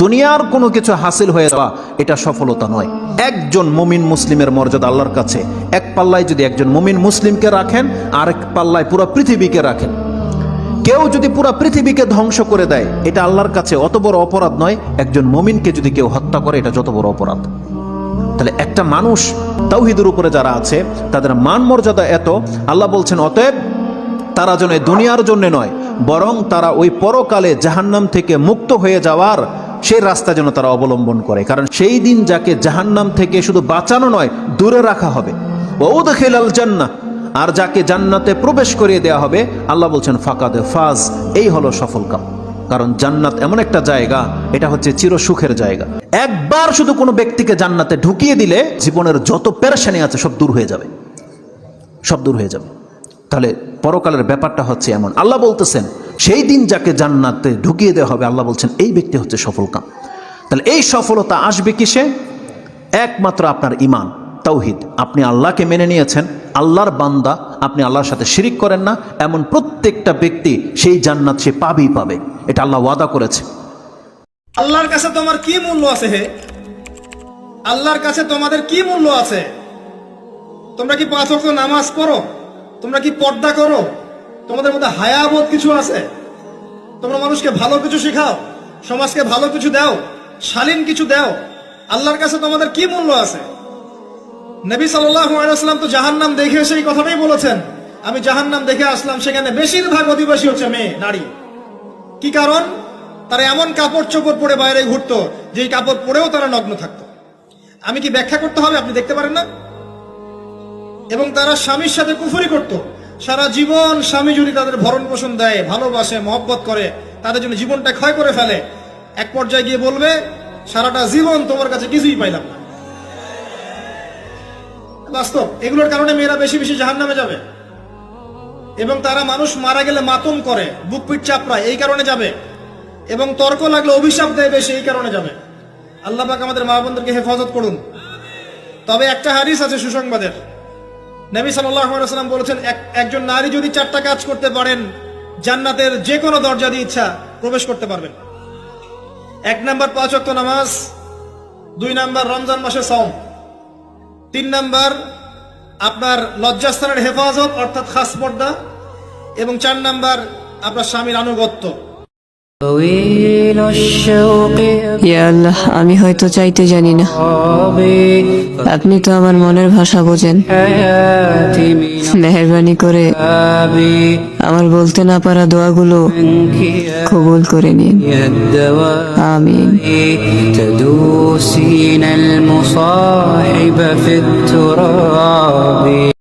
দুনিয়ার কোনো কিছু হাসিল হয়ে যাওয়া, এটা সফলতা নয়। একজন মুমিন মুসলিমের মর্যাদা আল্লাহর কাছে। এক পাল্লায় যদি একজন মুমিন মুসলিমকে রাখেন আর এক পাল্লায় পুরো পৃথিবীকে রাখেন। কেউ যদি পুরো পৃথিবীকে ধ্বংস করে দেয়, এটা আল্লাহর কাছে অত বড় অপরাধ নয়। একজন মমিনকে যদি কেউ হত্যা করে, এটা যত বড় অপরাধ। তাহলে একটা মানুষ, তাওহিদের উপরে যারা আছে, তাদের মান মর্যাদা এত, আল্লাহ বলছেন, অতএব তারা যেন দুনিয়ার জন্য নয়, বরং তারা ওই পরকালে জাহান্নাম থেকে মুক্ত হয়ে যাওয়ার সেই রাস্তা যেন তারা অবলম্বন করে। কারণ সেই দিন যাকে জাহান্নাম থেকে শুধু বাঁচানো নয়, দূরে রাখা হবে। ওদখিল আল জান্নাহ। আর যাকে জান্নাতে প্রবেশ করিয়ে দেওয়া হবে, আল্লাহ বলছেন, ফাকাদে ফাজ। এই হলো সফল কাম। কারণ জান্নাত এমন একটা জায়গা, এটা হচ্ছে চির সুখের জায়গা। একবার শুধু কোনো ব্যক্তিকে জান্নাতে ঢুকিয়ে দিলে, জীবনের যত পেরেশানি আছে সব দূর হয়ে যাবে। সব দূর হয়ে যাবে। তাহলে পরকালের ব্যাপারটা হচ্ছে এমন। আল্লাহ বলতেছেন সেই দিন যাকে জান্নাতে ঢুকিয়ে দেওয়া হবে, আল্লাহ বলছেন, এই ব্যক্তি হচ্ছে সফল কাম তাহলে এই সফলতা আসবে কিসে? একমাত্র আপনার ইমান তাওহিদ। আপনি আল্লাহকে মেনে নিয়েছেন, আল্লাহর বান্দা, আপনি আল্লাহর সাথে শিরিক করেন না, এমন প্রত্যেকটা ব্যক্তি সেই জান্নাত সে পাবেই পাবে। এটা আল্লাহ ওয়াদা করেছে। আল্লাহর কাছে তোমার কি মূল্য আছে হে? আল্লাহর কাছে তোমাদের কি মূল্য আছে? তোমরা কি পাঁচ নামাজ পড়ো? তোমরা কি পর্দা করো? তোমাদের মধ্যে হায়াবোধ কিছু আছে? তোমরা মানুষকে ভালো কিছু শেখাও, সমাজকে ভালো কিছু দাও, শালীন কিছু দাও। আল্লাহর কাছে তোমাদের কি মূল্য আছে? নবী সাল্লাম তো জাহান্নাম দেখে সেই কথাটাই বলেছেন। আমি জাহান্নাম দেখে আসলাম, সেখানে বেশিরভাগ অধিবাসী হচ্ছে মেয়ে, নারী। কি কারণ? তারা এমন কাপড় চোপড় পরে বাইরে ঘুরতো যে কাপড় পরেও তারা নগ্ন থাকতো। আমি কি ব্যাখ্যা করতে হবে? আপনি দেখতে পারেন না। এবং তারা স্বামীর সাথে কুফরি করত। সারা জীবন স্বামী যদি তাদের ভরণ পোষণ দেয়, ভালোবাসে, মহব্বত করে, তাদের জন্য জীবনটা ক্ষয় করে ফেলে, এক পর্যায়ে গিয়ে বলবে, সারাটা জীবন তোমার কাছে কিছুই পাইলাম না। বাস্তব, এগুলোর কারণে মেয়েরা বেশি বেশি জাহান নামে যাবে। এবং তারা মানুষ মারা গেলে মাতম করে, বুক পিট চাপড়ায়, এই কারণে যাবে। এবং তর্ক লাগলে অভিশাপ দেয় বেশি, এই কারণে যাবে। আল্লাহ আমাদের মা বোনদেরকে হেফাজত করুন। তবে একটা হারিস আছে সুসংবাদের। নবী সাল্লাম বলেছেন একজন নারী যদি চারটা কাজ করতে পারেন, জান্নাতের যে কোনো দরজা দিয়ে ইচ্ছা প্রবেশ করতে পারবেন। এক নাম্বার পাঁচ অক্ত নামাজ, দুই নাম্বার রমজান মাসে সম তিন নাম্বার আপনার লজ্জাস্থানের হেফাজত, অর্থাৎ খাস পর্দা, এবং চার নাম্বার আপনার স্বামীর আনুগত্য। আল্লাহ আমি হয়তো চাইতে জানি না أبي আপনি তো আমার মনের ভাষা বোঝেন حياتي من মেহরবানি করে أبي আমার বলতে না পারা দোয়াগুলো منك يا কবুল করে নিন الدواء আমিন تدوسين المصاحب في التراب